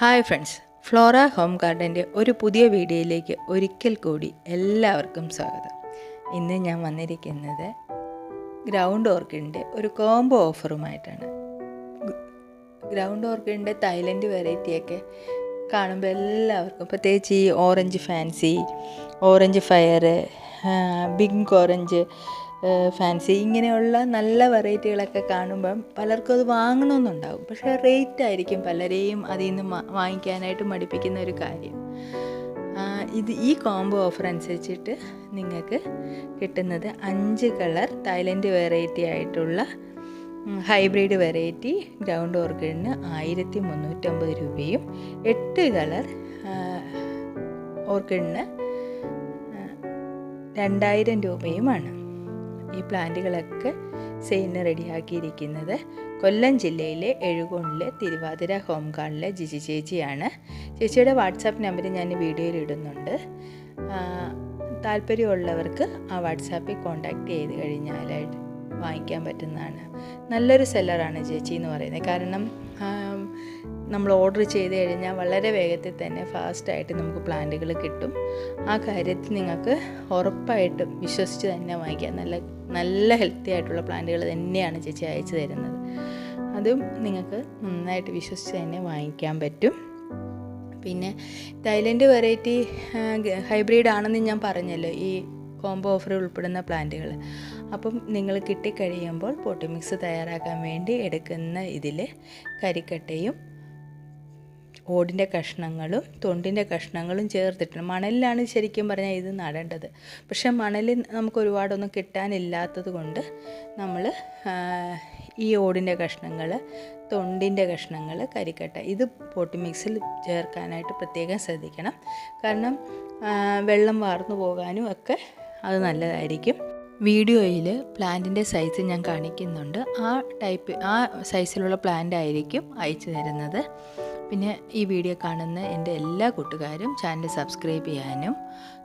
Hi friends Flora home ഗാർഡന്റെ ഒരു പുതിയ വീഡിയോയിലേക്ക് ഒരിക്കൽ കൂടി എല്ലാവർക്കും സ്വാഗതം. ഇന്ന് ഞാൻ വന്നിരിക്കുന്നത് ഗ്രൗണ്ട് ഓർക്കിഡിന്റെ ഒരു കോംബോ ഓഫറുമായിട്ടാണ്. ഗ്രൗണ്ട് ഓർക്കിഡിന്റെ തൈലൻഡ് വെറൈറ്റിയൊക്കെ കാണുമ്പോൾ എല്ലാവർക്കും പ്രത്യേകിച്ച് ഈ orange fancy orange fire pink orange fancy ഇങ്ങനെയുള്ള നല്ല വെറൈറ്റികളൊക്കെ കാണുമ്പം പലർക്കും അത് വാങ്ങണമെന്നുണ്ടാവും. പക്ഷേ റേറ്റ് ആയിരിക്കും പലരെയും അതിൽ നിന്ന് വാങ്ങിക്കാനായിട്ട് മടിപ്പിക്കുന്ന ഒരു കാര്യം. ഇത് ഈ കോംബോ ഓഫർ അനുസരിച്ചിട്ട് നിങ്ങൾക്ക് കിട്ടുന്നത് അഞ്ച് കളർ തായ്ലൻഡ് വെറൈറ്റി ആയിട്ടുള്ള ഹൈബ്രിഡ് വെറൈറ്റി ഗ്രൗണ്ട് ഓർക്കിഡിന് ആയിരത്തി മുന്നൂറ്റമ്പത് രൂപയും എട്ട് കളർ ഓർക്കിഡിന് രണ്ടായിരം രൂപയുമാണ്. ഈ പ്ലാന്റുകളൊക്കെ സെയിന് റെഡിയാക്കിയിരിക്കുന്നത്. കൊല്ലം ജില്ലയിലെ എഴുകോണിലെ തിരുവാതിര ഹോം ഗാർഡിലെ ജിജി ചേച്ചിയാണ്. ചേച്ചിയുടെ വാട്സാപ്പ് നമ്പർ ഞാൻ വീഡിയോയിൽ ഇടുന്നുണ്ട്. താല്പര്യമുള്ളവർക്ക് ആ വാട്സാപ്പിൽ കോൺടാക്റ്റ് ചെയ്ത് കഴിഞ്ഞാൽ വാങ്ങിക്കാൻ പറ്റുന്നതാണ്. നല്ലൊരു സെല്ലറാണ് ചേച്ചി എന്ന് പറയുന്നത്. കാരണം നമ്മൾ ഓർഡർ ചെയ്ത് കഴിഞ്ഞാൽ വളരെ വേഗത്തിൽ തന്നെ ഫാസ്റ്റായിട്ട് നമുക്ക് പ്ലാന്റുകൾ കിട്ടും. ആ കാര്യത്തിൽ നിങ്ങൾക്ക് ഉറപ്പായിട്ടും വിശ്വസിച്ച് തന്നെ വാങ്ങിക്കാം നല്ല നല്ല ഹെൽത്തി ആയിട്ടുള്ള പ്ലാന്റുകൾ തന്നെയാണ് ചേച്ചി അയച്ചു തരുന്നത്. അതും നിങ്ങൾക്ക് നന്നായിട്ട് വിശ്വസിച്ച് തന്നെ വാങ്ങിക്കാൻ പറ്റും. പിന്നെ തൈലൻഡ് വെറൈറ്റി ഹൈബ്രിഡ് ആണെന്ന് ഞാൻ പറഞ്ഞല്ലോ ഈ കോംബോ ഓഫറിൽ ഉൾപ്പെടുന്ന പ്ലാന്റുകൾ. അപ്പം നിങ്ങൾ കിട്ടിക്കഴിയുമ്പോൾ പോട്ടിമിക്സ് തയ്യാറാക്കാൻ വേണ്ടി എടുക്കുന്ന ഇതിൽ കരിക്കട്ടയും ഓടിന്റെ കഷ്ണങ്ങളും തൊണ്ടിന്റെ കഷ്ണങ്ങളും ചേർത്തിട്ട് മണലിലാണ് ശരിക്കും പറഞ്ഞാൽ ഇത് നടേണ്ടത്. പക്ഷേ മണലിൽ നമുക്ക് ഒരുപാടൊന്നും കിട്ടാനില്ലാത്തത് കൊണ്ട് നമ്മൾ ഈ ഓടിന്റെ കഷ്ണങ്ങൾ തൊണ്ടിന്റെ കഷ്ണങ്ങൾ കരിക്കട്ട. ഇത് പോട്ടി മിക്സിൽ ചേർക്കാനായിട്ട് പ്രത്യേകം ശ്രദ്ധിക്കണം. കാരണം വെള്ളം വാർന്നു പോകാനും ഒക്കെ അത് നല്ലതായിരിക്കും. വീഡിയോയിൽ പ്ലാന്റിന്റെ സൈസ് ഞാൻ കാണിക്കുന്നുണ്ട്. ആ ടൈപ്പ് ആ സൈസിലുള്ള പ്ലാന്റ് ആയിരിക്കും അയച്ചു തരുന്നത്. പിന്നെ ഈ വീഡിയോ കാണുന്ന എന്റെ എല്ലാ കൂട്ടുകാരും ചാനൽ സബ്സ്ക്രൈബ് ചെയ്യാനും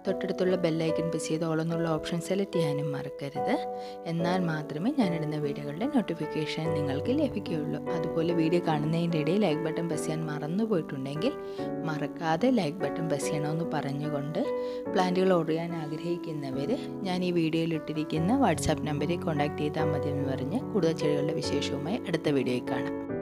തൊട്ടടുത്തുള്ള ബെല്ലൈക്കൺ പ്രസ് ചെയ്ത് ഓളെന്നുള്ള ഓപ്ഷൻ സെലക്ട് ചെയ്യാനും മറക്കരുത്. എന്നാൽ മാത്രമേ ഞാനിടുന്ന വീഡിയോകളുടെ നോട്ടിഫിക്കേഷൻ നിങ്ങൾക്ക് ലഭിക്കുകയുള്ളൂ. അതുപോലെ വീഡിയോ കാണുന്നതിന്റെ ഇടയിൽ ലൈക്ക് ബട്ടൺ പ്രസ് ചെയ്യാൻ മറന്നു പോയിട്ടുണ്ടെങ്കിൽ മറക്കാതെ ലൈക്ക് ബട്ടൺ പ്രസ് ചെയ്യണമെന്ന് പറഞ്ഞുകൊണ്ട് പ്ലാന്റുകൾ ഓർഡർ ചെയ്യാൻ ആഗ്രഹിക്കുന്നവർ ഞാൻ ഈ വീഡിയോയിൽ ഇട്ടിരിക്കുന്ന വാട്സാപ്പ് നമ്പറിൽ കോൺടാക്ട് ചെയ്താൽ മതി എന്ന് പറഞ്ഞ് കൂടുതൽ ചെടികളുടെ വിശേഷവുമായി അടുത്ത വീഡിയോയിൽ കാണാം.